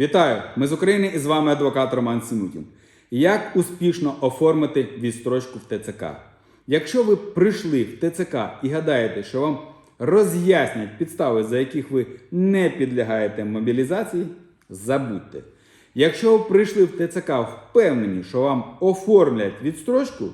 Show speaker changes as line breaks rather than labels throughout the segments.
Вітаю! Ми з України і з вами адвокат Роман Сімутін. Як успішно оформити відстрочку в ТЦК? Якщо ви прийшли в ТЦК і гадаєте, що вам роз'яснять підстави, за яких ви не підлягаєте мобілізації, забудьте. Якщо ви прийшли в ТЦК впевнені, що вам оформлять відстрочку,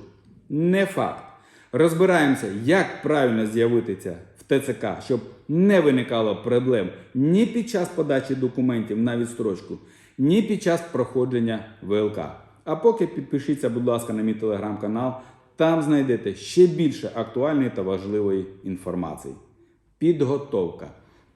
не факт. Розбираємося, як правильно з'явитися ТЦК, щоб не виникало проблем ні під час подачі документів на відстрочку, ні під час проходження ВЛК. А поки підпишіться, будь ласка, на мій телеграм-канал. Там знайдете ще більше актуальної та важливої інформації. Підготовка.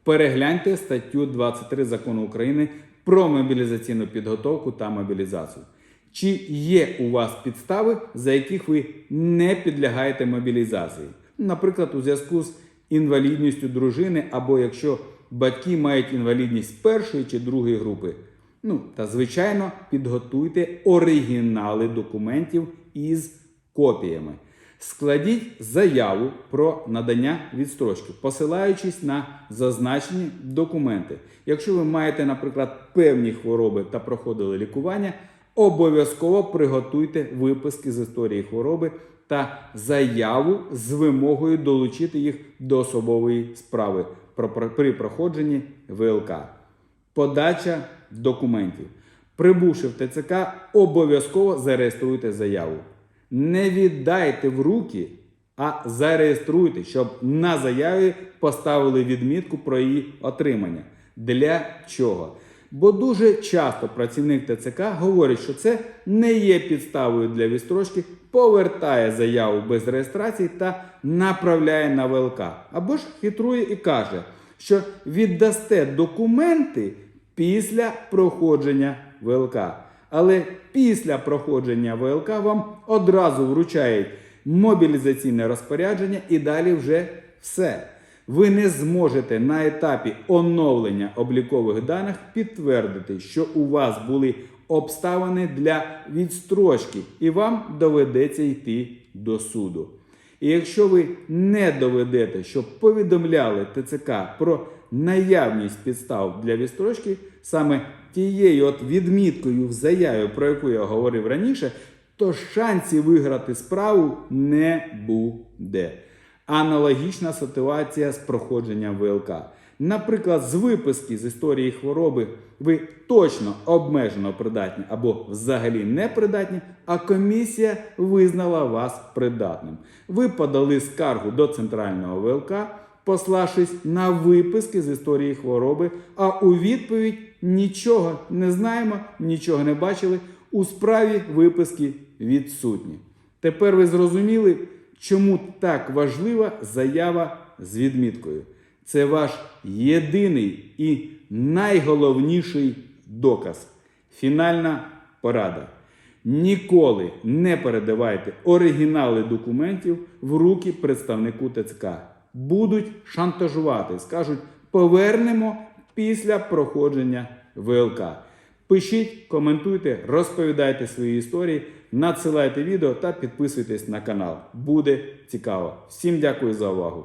Перегляньте статтю 23 закону України про мобілізаційну підготовку та мобілізацію. Чи є у вас підстави, за яких ви не підлягаєте мобілізації? Наприклад, у зв'язку з інвалідністю дружини, або якщо батьки мають інвалідність першої чи другої групи. Ну та звичайно підготуйте оригінали документів із копіями. Складіть заяву про надання відстрочки, посилаючись на зазначені документи. Якщо ви маєте, наприклад, певні хвороби та проходили лікування, обов'язково приготуйте виписки з історії хвороби та заяву з вимогою долучити їх до особової справи при проходженні ВЛК. Подача документів. Прибувши в ТЦК, обов'язково зареєструйте заяву. Не віддайте в руки, а зареєструйте, щоб на заяві поставили відмітку про її отримання. Для чого? Бо дуже часто працівник ТЦК говорить, що це не є підставою для відстрочки, повертає заяву без реєстрації та направляє на ВЛК. Або ж хитрує і каже, що віддасте документи після проходження ВЛК. Але після проходження ВЛК вам одразу вручають мобілізаційне розпорядження і далі вже все. Ви не зможете на етапі оновлення облікових даних підтвердити, що у вас були обставини для відстрочки, і вам доведеться йти до суду. І якщо ви не доведете, що повідомляли ТЦК про наявність підстав для відстрочки, саме тією от відміткою в заяві, про яку я говорив раніше, то шансів виграти справу не буде. Аналогічна ситуація з проходженням ВЛК. Наприклад, з виписки з історії хвороби ви точно обмежено придатні або взагалі не придатні, а комісія визнала вас придатним. Ви подали скаргу до центрального ВЛК, пославшись на виписки з історії хвороби, а у відповідь нічого не знаємо, нічого не бачили. У справі виписки відсутні. Тепер ви зрозуміли, чому так важлива заява з відміткою. Це ваш єдиний і найголовніший доказ. Фінальна порада. Ніколи не передавайте оригінали документів в руки представнику ТЦК. Будуть шантажувати, скажуть, повернемо після проходження ВЛК. Пишіть, коментуйте, розповідайте свої історії, надсилайте відео та підписуйтесь на канал. Буде цікаво. Всім дякую за увагу!